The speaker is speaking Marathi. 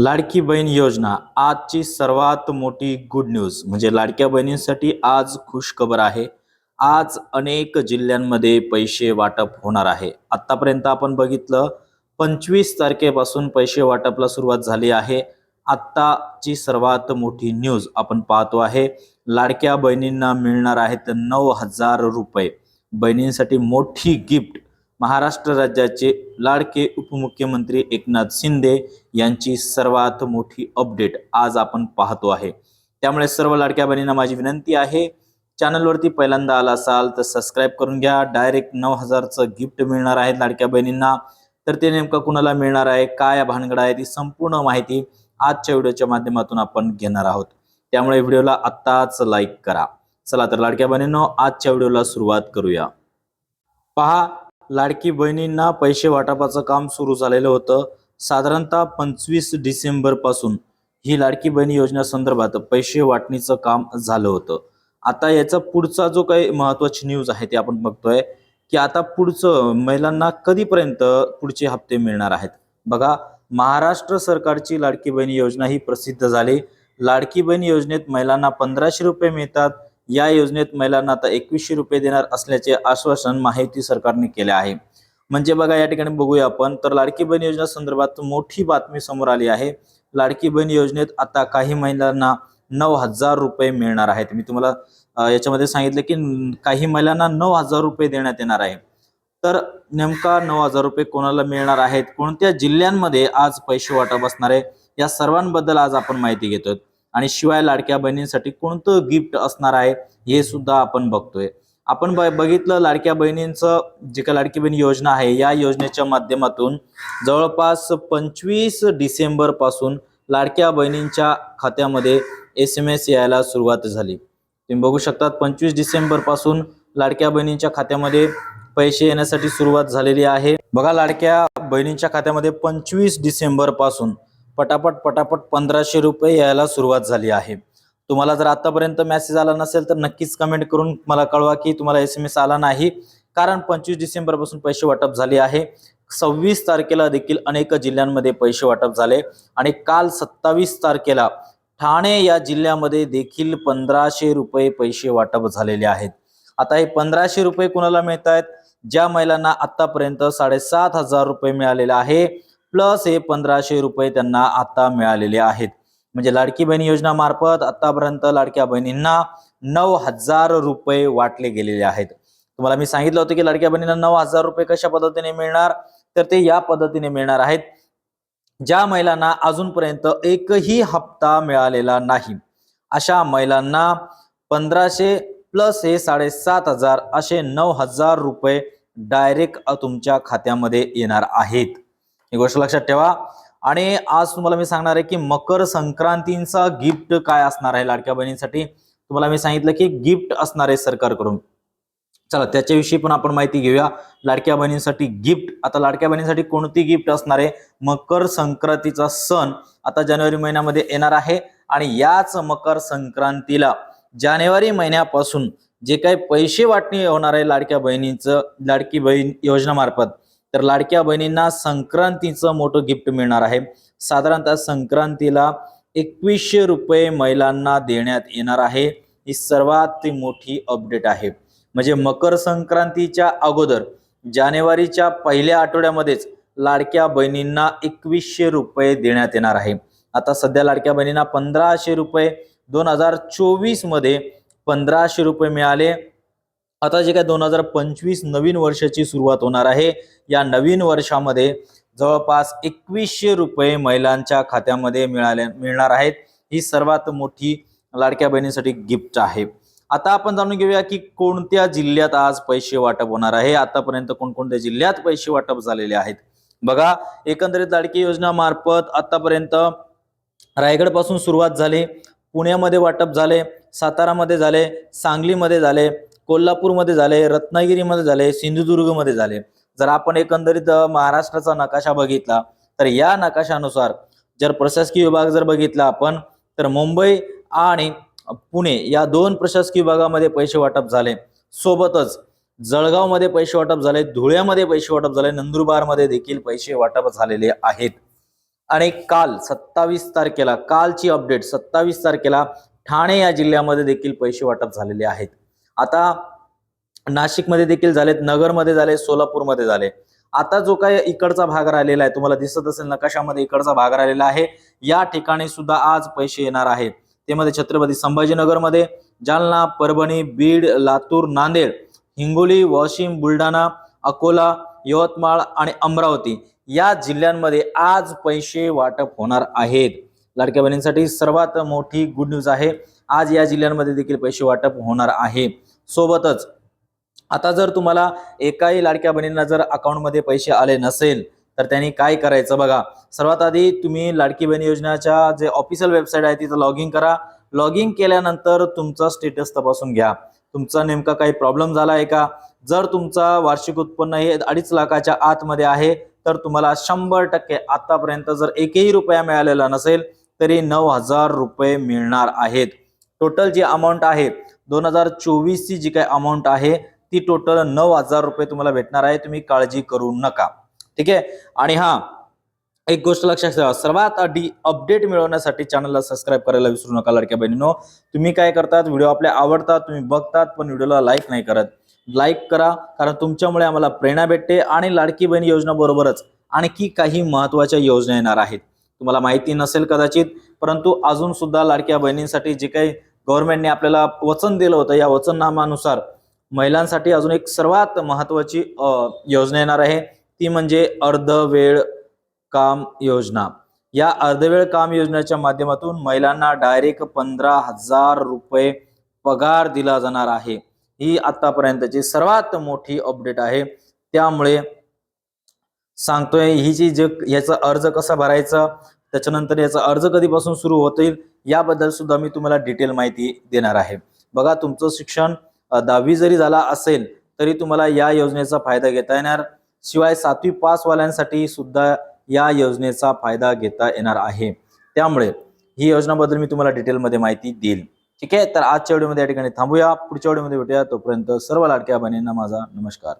लाडकी बहीण योजना आजची सर्वात मोठी गुड न्यूज म्हणजे लाडक्या बहिणींसाठी आज खुश खबर आहे. आज अनेक जिल्ह्यांमध्ये पैसे वाटप होणार आहे. आतापर्यंत आपण बघितलं पंचवीस तारखेपासून पैसे वाटपला सुरुवात झाली आहे. आत्ताची सर्वात मोठी न्यूज आपण पाहतो आहे. लाडक्या बहिणींना मिळणार आहेत नऊ हजार रुपये. बहिणींसाठी मोठी गिफ्ट महाराष्ट्र राज्याचे लाडके उपमुख्यमंत्री एकनाथ शिंदे यांची सर्वात मोठी अपडेट आज आपण पाहतो आहे. त्यामुळे सर्व लाडक्या बहिणींना माझी विनंती आहे चॅनलवरती पहिल्यांदा आला असाल तर सबस्क्राईब करून घ्या. डायरेक्ट नऊ हजारचं गिफ्ट मिळणार आहे लाडक्या बहिणींना. तर ते नेमकं कुणाला मिळणार आहे काय भानगड आहे ती संपूर्ण माहिती आजच्या व्हिडिओच्या माध्यमातून आपण घेणार आहोत. त्यामुळे व्हिडिओला आत्ताच लाईक करा. चला तर लाडक्या बहिणींनो आजच्या व्हिडिओला सुरुवात करूया. पहा लाडकी बहिणींना पैसे वाटपाचं काम सुरू झालेलं होतं. साधारणतः पंचवीस डिसेंबरपासून ही लाडकी बहिणी योजना संदर्भात पैसे वाटणीचं काम झालं होतं. आता याचा पुढचा जो काही महत्वाची न्यूज आहे ते आपण बघतोय की आता पुढचं महिलांना कधीपर्यंत पुढचे हप्ते मिळणार आहेत? बघा महाराष्ट्र सरकारची लाडकी बहिणी योजना ही प्रसिद्ध झाली. लाडकी बहिणी योजनेत महिलांना पंधराशे रुपये मिळतात. या योजनेत महिलांना आता एकवीसशे रुपये देणार असल्याचे आश्वासन माहिती सरकारने केले आहे. म्हणजे बघा या ठिकाणी बघूया आपण. तर लाडकी बहीण योजना संदर्भात मोठी बातमी समोर आली आहे. लाडकी बहीण योजनेत आता काही महिलांना नऊ हजार रुपये मिळणार आहेत. मी तुम्हाला याच्यामध्ये सांगितलं की काही महिलांना नऊ हजार रुपये देण्यात येणार आहे. तर नेमका नऊ हजार रुपये कोणाला मिळणार आहेत? कोणत्या जिल्ह्यांमध्ये आज पैसे वाटप असणार आहे? या सर्वांबद्दल आज आपण माहिती घेतोय. आणि शिवाय लाडक्या बहिणींसाठी कोणतं गिफ्ट असणार आहे हे सुद्धा आपण बघतोय. आपण बघितलं लाडक्या बहिणींचं जे काही लाडकी बहीण योजना आहे या योजनेच्या माध्यमातून जवळपास पंचवीस डिसेंबरपासून लाडक्या बहिणींच्या खात्यामध्ये एस एम एस यायला सुरुवात झाली. तुम्ही बघू शकतात पंचवीस डिसेंबरपासून लाडक्या बहिणींच्या खात्यामध्ये पैसे येण्यासाठी सुरुवात झालेली आहे. बघा लाडक्या बहिणींच्या खात्यामध्ये पंचवीस डिसेंबरपासून पटापट पटापट पंधराशे रुपये यायला सुरुवात झाली आहे. तुम्हाला जर आतापर्यंत मेसेज आला नसेल तर नक्कीच कमेंट करून मला कळवा की तुम्हाला एस एम एस आला नाही. कारण पंचवीस डिसेंबरपासून पैसे वाटप झाले आहे. सव्वीस तारखेला देखील अनेक जिल्ह्यांमध्ये पैसे वाटप झाले. आणि काल सत्तावीस तारखेला ठाणे या जिल्ह्यामध्ये देखील पंधराशे रुपये पैसे वाटप झालेले आहेत. आता हे पंधराशे रुपये कुणाला मिळत आहेत ज्या महिलांना आतापर्यंत साडेसात हजार रुपये मिळालेले आहे. प्लस हे पंधराशे रुपये त्यांना आता मिळालेले आहेत. म्हणजे लाडकी बहीण योजना मार्फत आतापर्यंत लाडक्या बहिणींना नऊ हजार रुपये वाटले गेलेले आहेत. तुम्हाला मी सांगितलं होतं की लाडक्या बहिणींना नऊ हजार रुपये कशा पद्धतीने मिळणार? तर ते या पद्धतीने मिळणार आहेत. ज्या महिलांना अजूनपर्यंत एकही हप्ता मिळालेला नाही अशा महिलांना पंधराशे प्लस हे साडेसात हजार असे नऊ हजार रुपये डायरेक्ट तुमच्या खात्यामध्ये येणार आहेत. ही गोष्ट लक्षात ठेवा. आणि आज तुम्हाला मी सांगणार आहे की मकर संक्रांतीचा गिफ्ट काय असणार आहे लाडक्या बहिणींसाठी? तुम्हाला मी सांगितलं की गिफ्ट असणार आहे सरकारकडून. चला त्याच्याविषयी पण आपण माहिती घेऊया. लाडक्या बहिणींसाठी गिफ्ट आता लाडक्या बहिणींसाठी कोणती गिफ्ट असणार आहे? मकर संक्रांतीचा सण आता जानेवारी महिन्यामध्ये येणार आहे. आणि याच मकर संक्रांतीला जानेवारी महिन्यापासून जे काही पैसे वाटणी होणार आहे लाडक्या बहिणींचं लाडकी बहीण योजनामार्फत तर लाडक्या बहिणींना संक्रांतीचं मोठं गिफ्ट मिळणार आहे. साधारणतः संक्रांतीला एकवीसशे रुपये महिलांना देण्यात येणार आहे. ही सर्वात मोठी अपडेट आहे. म्हणजे मकर संक्रांतीच्या अगोदर जानेवारीच्या पहिल्या आठवड्यामध्येच लाडक्या बहिणींना एकवीसशे रुपये देण्यात येणार आहे. आता सध्या लाडक्या बहिणींना पंधराशे रुपये दोन हजार चोवीसमध्ये पंधराशे रुपये मिळाले. आता जे काय दोन हजार पंचवीस नवीन वर्षाची सुरुवात होणार आहे या नवीन वर्षामध्ये जवळपास एकवीसशे रुपये महिलांच्या खात्यामध्ये मिळाले मिळणार आहेत. ही सर्वात मोठी लाडक्या बहिणीसाठी गिफ्ट आहे. आता आपण जाणून घेऊया की कोणत्या जिल्ह्यात आज पैसे वाटप होणार आहे. आतापर्यंत कोणकोणत्या जिल्ह्यात पैसे वाटप झालेले आहेत? बघा एकंदरीत लाडकी योजना मार्फत आतापर्यंत रायगडपासून सुरुवात झाली. पुण्यामध्ये वाटप झाले सातारामध्ये झाले सांगलीमध्ये झाले कोल्हापूरमध्ये झाले रत्नागिरीमध्ये झाले सिंधुदुर्गमध्ये झाले. जर आपण एकंदरीत महाराष्ट्राचा नकाशा बघितला तर या नकाशानुसार जर प्रशासकीय विभाग जर बघितला आपण तर मुंबई आणि पुणे या दोन प्रशासकीय विभागामध्ये पैसे वाटप झाले. सोबतच जळगावमध्ये पैसे वाटप झाले धुळ्यामध्ये पैसे वाटप झाले नंदुरबारमध्ये देखील पैसे वाटप झालेले आहेत. आणि काल सत्तावीस तारखेला कालची अपडेट सत्तावीस तारखेला ठाणे या जिल्ह्यामध्ये देखील पैसे वाटप झालेले आहेत. आता नाशिकमध्ये देखील झालेत नगरमध्ये झाले सोलापूरमध्ये झाले. आता जो काय इकडचा भाग राहिलेला आहे तुम्हाला दिसत असेल नकाशामध्ये इकडचा भाग राहिलेला आहे या ठिकाणी सुद्धा आज पैसे येणार आहेत. ते मध्ये छत्रपती संभाजीनगरमध्ये जालना परभणी बीड लातूर नांदेड हिंगोली वाशिम बुलढाणा अकोला यवतमाळ आणि अमरावती या जिल्ह्यांमध्ये आज पैसे वाटप होणार आहेत. लाडक्या बहिणींसाठी सर्वात मोठी गुड न्यूज आहे. आज या जिल्ह्यांमध्ये देखील पैसे वाटप होणार आहे. सोबतच. आता जर तुम्हाला एकाही लाडक्या बहिणींना जर अकाउंटमध्ये पैसे आले नसेल तर त्यांनी काय करायचं बघा. सर्वात आधी तुम्ही लाडकी बहीण योजनेच्या जे ऑफिशियल वेबसाईट आहे तिथं लॉग इन करा. लॉग इन केल्यानंतर तुमचा स्टेटस तपासून घ्या. तुमचा नेमका काही प्रॉब्लेम झाला आहे का? जर तुमचा वार्षिक उत्पन्न हे अडीच लाखाच्या आतमध्ये आहे तर तुम्हाला शंभर टक्के आतापर्यंत जर एकही रुपया मिळालेला नसेल तरी नऊ हजार रुपये मिळणार आहेत. टोटल जी अमाऊंट आहे दोन हजार चोवीसची जी काही अमाऊंट आहे ती टोटल नऊ हजार रुपये तुम्हाला भेटणार आहे. तुम्ही काळजी करू नका. ठीक आहे? आणि हा एक गोष्ट लक्षात ठेवा. सर्वात आधी अपडेट मिळवण्यासाठी चॅनलला सबस्क्राईब करायला विसरू नका लाडक्या बहिणीनो. तुम्ही काय करतात? व्हिडिओ आपले आवडतात तुम्ही बघतात पण व्हिडिओला लाईक नाही करत. लाईक करा कारण तुमच्यामुळे आम्हाला प्रेरणा भेटते आणि लाडकी बहीण योजना बरोबरच आणखी काही महत्त्वाच्या योजना येणार आहेत. तुम्हाला माहिती नसेल कदाचित परंतु अजून सुद्धा लाडक्या बहिणींसाठी जे काही गव्हर्नमेंटने आपल्याला वचन दिलं होतं. या वचननामानुसार महिलांसाठी अजून एक सर्वात महत्वाची योजना येणार आहे. ती म्हणजे अर्धवेळ काम योजना. या अर्धवेळ काम योजनेच्या माध्यमातून महिलांना डायरेक्ट पंधरा हजार रुपये पगार दिला जाणार आहे. ही आतापर्यंतची सर्वात मोठी अपडेट आहे. त्यामुळे सांगतोय ही जी जे याचा अर्ज कसा भरायचा त्याच्यानंतर याचा अर्ज कधीपासून सुरू होतील याबद्दल सुद्धा मी तुम्हाला डिटेल माहिती देणार आहे. बघा तुमचं शिक्षण दहावी जरी झाला असेल तरी तुम्हाला या योजनेचा फायदा घेता येणार. शिवाय सातवी पासवाल्यांसाठी सुद्धा या योजनेचा फायदा घेता येणार आहे. त्यामुळे ही योजनाबद्दल मी तुम्हाला डिटेलमध्ये माहिती देईल. ठीक आहे? तर आजच्या व्हिडिओमध्ये या ठिकाणी थांबूया. पुढच्या व्हिडिओमध्ये भेटूया. तोपर्यंत सर्व लाडक्या बहिणींना माझा नमस्कार.